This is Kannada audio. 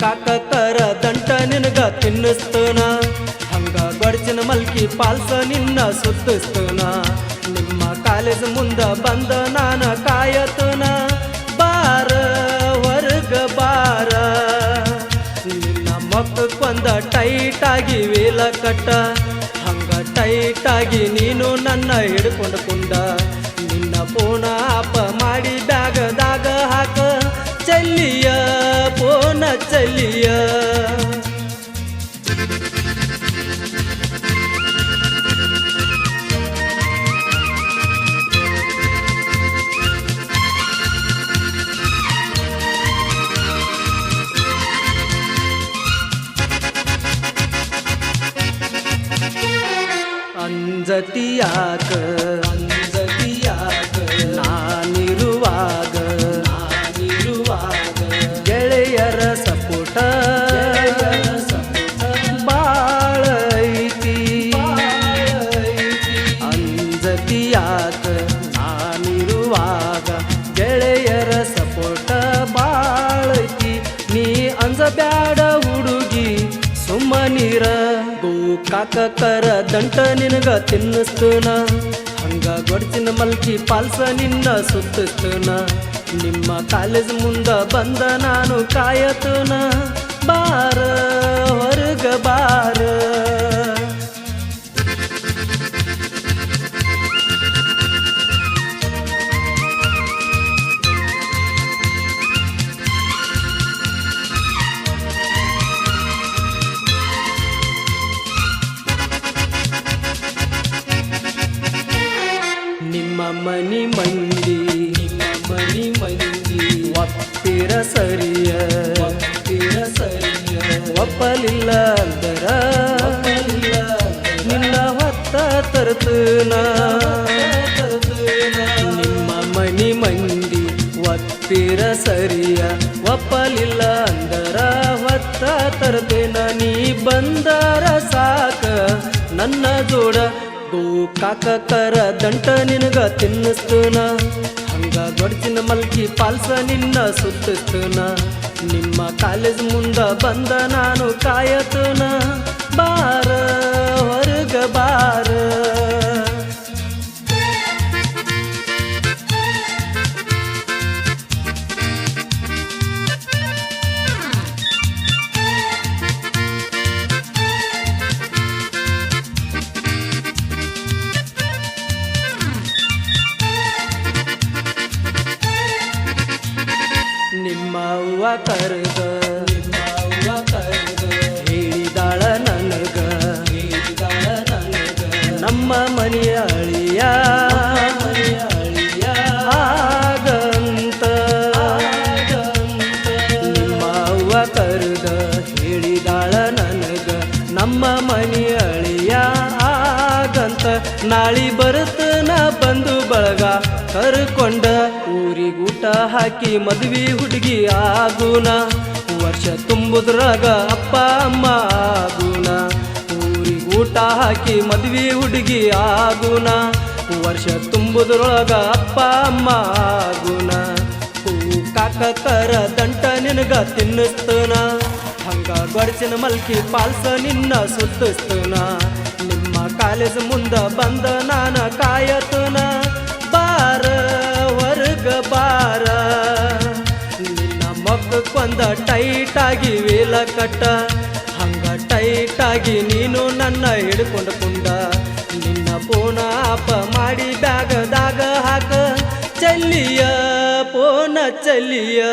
ಕಾಕಕರ ದಂಟ ನಿನಗ ತಿನ್ನಿಸ್ತನ? ಹಂಗ ಬಡ್ಚಿನ ಮಲ್ಕಿ ಪಾಲ್ಸ ನಿನ್ನ ಸುತ್ತಿಸ್ತನ? ನಿಮ್ಮ ಕಾಲೇಜ್ ಮುಂದ ಬಂದ ನಾನ ಕಾಯತನ? ಬಾರ, ಹೊರಗ ಬಾರ. ನಿನ್ನ ಮಕ್ಕಕ್ಕೊಂದ ಟೈಟ್ ಆಗಿ ವೇಲ ಕಟ್ಟ. ಹಂಗ ಟೈಟ್ ಆಗಿ ನೀನು ನನ್ನ ಹಿಡ್ಕೊಂಡು ಕುಂದ ನಿನ್ನ ಫೋನ ಅಪ ಮಾಡಿದಾಗದ വലിയ അഞ്ചത്തിയാക്ക് അഞ്ച ಕಾಕಕರ ದಂಟ ನಿನಗ ತಿನ್ನಿಸ್ತನ. ಹಂಗ ಗೊಡ್ಚಿನ ಮಲ್ಕಿ ಪಾಲ್ಸ ನಿನ್ನ ಸುತ್ತಿಸ್ತನ. ನಿಮ್ಮ ಕಾಲೇಜ್ ಮುಂದ ಬಂದ ನಾನು ಕಾಯತನ. ಬಾರ ಹೊರಗ ಬಾರ ಒಪ್ಪಿರ ಸರಿಯ? ಒಪ್ಪಿರ ಸರಿಯ? ಒಪ್ಪಲಿಲ್ಲ ಅಂದರ? ನಿನ್ನ ಹೊತ್ತ ತರ್ತನ? ನಿಮ್ಮ ಮನಿ ಮಂಡಿ ಒಪ್ಪಿರ ಸರಿಯ? ಒಪ್ಪಲಿಲ್ಲ ಅಂದರ? ಹೊತ್ತ ತರ್ತೇನ? ನೀ ಬಂದರ ಸಾಕ ನನ್ನ ಜೋಡ ಗೋ ಕಾಕಕರ ದಂಟ ನಿನಗ ತಿನ್ನಿಸ್ತನ. ಹಂಗ ಗೊಡ್ಚಿನ ಮಲ್ಕಿ ಪಾಲ್ಸ ನಿನ್ನ ಸುತ್ತಿಸ್ತನ. ನಿಮ್ಮ ಕಾಲೇಜ್ ಮುಂದ ಬಂದ ನಾನು ಕಾಯತನ. ಅವ್ವ ಕರೆದ ನಿಮ್ಮ ಅವ್ವ ಕರೆದ ಹೇಳಿದಾಳ ನನಗ. ನಮ್ಮ ಮನೆಯ ಅಳಿಯ. ಮನೆಯ ಅಳಿಯ ಆಗಂತ ನಿಮ್ಮ ನನಗ. ನಮ್ಮ ಮನೆಯ ಅಳಿಯ. ಆಗಂತ ನಾಳಿ ಬರುತ್ತನ ಬಂದು ಬಳಗ. ಕರ್ಕೊಂಡ ಊರಿಗೂಟ ಹಾಕಿ ಮದುವೆ ಹುಡುಗಿ ಆಗುನ ವರ್ಷ ತುಂಬುದ್ರಾಗ ಅಪ್ಪ, ಅಮ್ಮ ಆಗುನ ಊರಿಗೂಟ ಹಾಕಿ ಮದುವೆ ಹುಡುಗಿ ಆಗುನ ವರ್ಷ ತುಂಬುದ್ರೊಳಗ ಅಪ್ಪ, ಅಮ್ಮ ಆಗುನ ಹೂ ದಂಟ ನಿನಗ ತಿನ್ನಿಸ್ತನ. ಹಂಗ ಗೊಡಚಿನ ಮಲ್ಕಿ ಪಾಲ್ಸ ನಿನ್ನ ಸುತ್ತಿಸ್ತನ. ನಿಮ್ಮ ಕಾಲೇಜ್ ಮುಂದ ಬಂದ ನಾನ ಕಾಯತನ ನಿನ್ನ ಟೈಟಾಗಿ ವೇಲ ಕಟ್ಟ. ಹಂಗ ಟೈಟ್ ಆಗಿ ನೀನು ನನ್ನ ಹಿಡ್ಕೊಂಡು ಕುಂಡ. ನಿನ್ನ ಪೋನ ಅಪ್ಪ ಮಾಡಿ ಬ್ಯಾಗದಾಗ ಹಾಕ. ಚಲ್ಲಿಯ ಪೋನ ಚಲ್ಲಿಯ.